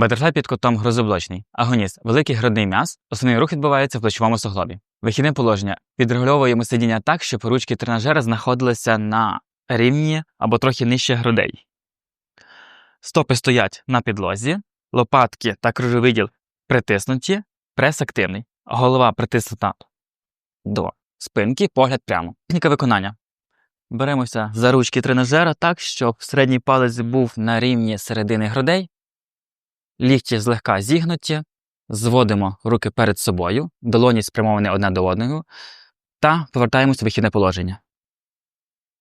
Батерфляй під кутом грозоблочний. Агоніст великий грудний м'яз. Основний рух відбувається в плечовому суглобі. Вихідне положення. Відрегульовуємо сидіння так, щоб ручки тренажера знаходилися на рівні або трохи нижче грудей. Стопи стоять на підлозі, лопатки та кружовиділ притиснуті, прес активний. Голова притиснута до спинки, погляд прямо. Техніка виконання. Беремося за ручки тренажера так, щоб середній палець був на рівні середини грудей. Лікті злегка зігнуті, зводимо руки перед собою, долоні спрямовані одне до одного, та повертаємося в вихідне положення.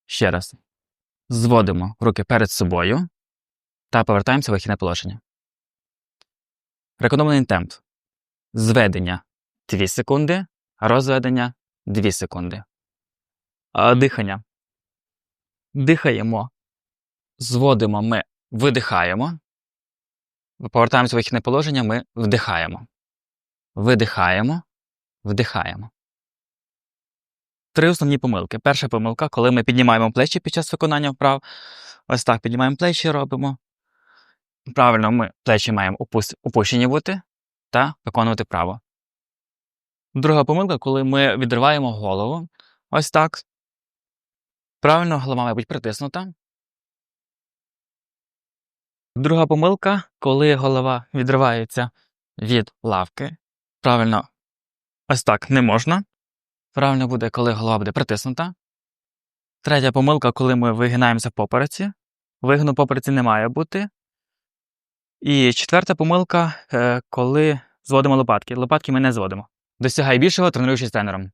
Ще раз. Зводимо руки перед собою та повертаємося в вихідне положення. Рекомендований темп. Зведення 2 секунди, розведення 2 секунди. Дихання. Дихаємо. Зводимо ми, видихаємо. Повертаємося в вихідне положення, ми вдихаємо. Видихаємо, вдихаємо. Три основні помилки. Перша помилка, коли ми піднімаємо плечі під час виконання вправ. Ось так піднімаємо плечі, робимо. Правильно, ми плечі маємо опущені бути та виконувати вправо. Друга помилка, коли ми відриваємо голову. Ось так. Правильно, голова має бути притиснута. Друга помилка, коли голова відривається від лавки. Правильно, ось так не можна. Правильно буде, коли голова буде притиснута. Третя помилка, коли ми вигинаємося в попереці. Вигину попереці не має бути. І четверта помилка, е, коли зводимо лопатки. Лопатки ми не зводимо. Досягай більшого, тренуючись тренером.